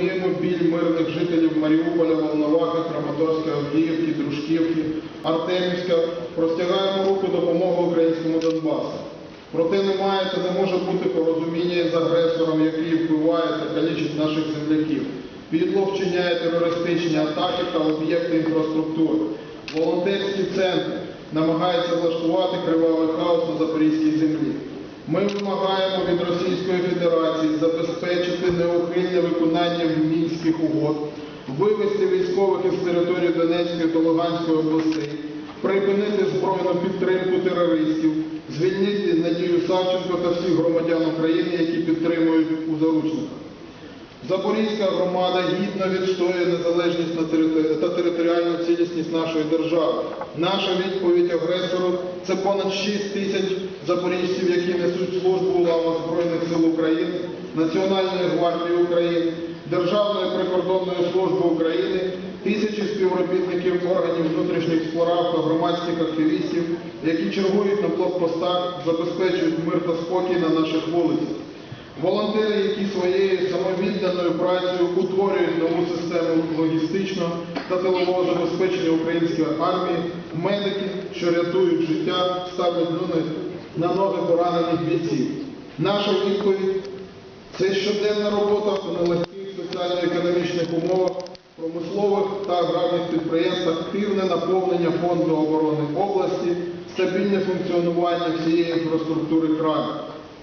розуміємо біль мирних жителів Маріуполя, Волновахи, Краматорська, Авдіївки, Дружківки, Артемівська. Простягаємо руку допомоги українському Донбасу. Проте немає та не може бути порозуміння із агресором, який вбиває та калічить наших земляків. Підло вчиняє терористичні атаки та об'єкти інфраструктури. Волонтерські центри намагаються влаштувати кривавий хаос на запорізькій землі. Ми вимагаємо від Російської Федерації забезпечити неухильне виконання мінських угод, вивести військових із території Донецької та Луганської областей, припинити збройну підтримку терористів, звільнити Надію Савченко та всіх громадян України, які підтримують у заручниках. Запорізька громада гідно відстоює незалежність та територіальну цілісність нашої держави. Наша відповідь агресору це понад 6 тисяч запоріжців, які несуть службу у лавах Збройних сил України, Національної гвардії України, Державної прикордонної служби України, тисячі співробітників органів внутрішніх справ та громадських активістів, які чергують на блокпостах, забезпечують мир та спокій на наших вулицях. Волонтери, які своєю самовідданою працею утворюють нову систему логістичного та тилового забезпечення української армії, медики, що рятують життя, ставлять ноги на ноги поранених бійців. Наша відповідь це щоденна робота у нелегких соціально-економічних умовах промислових та аграрних підприємств, активне наповнення фонду оборони області, стабільне функціонування всієї інфраструктури краю.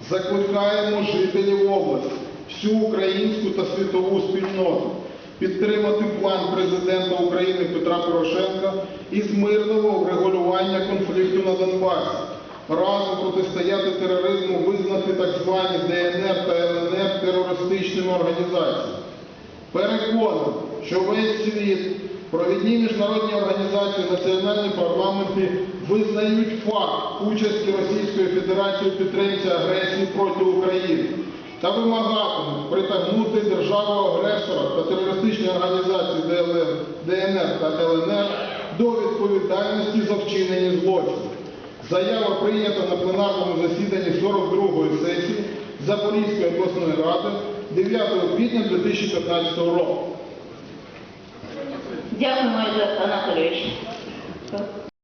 Закликаємо жителів області, всю українську та світову спільноту підтримати план президента України Петра Порошенка із мирного врегулювання конфлікту на Донбасі, разом протистояти тероризму, визнати так звані ДНР та ЛНР терористичними організаціями. Переконаний, що весь світ, провідні міжнародні організації, національні парламенти визнають факт участі Російської Федерації у підтримці агресії проти України та вимагатимуть притягнути державу-агресора та терористичні організації ДНР та ЛНР до відповідальності за вчинені злочини. Заява прийнята на пленарному засіданні 42-ї сесії Запорізької обласної ради 9 квітня 2015 року. Олег Анатолійович.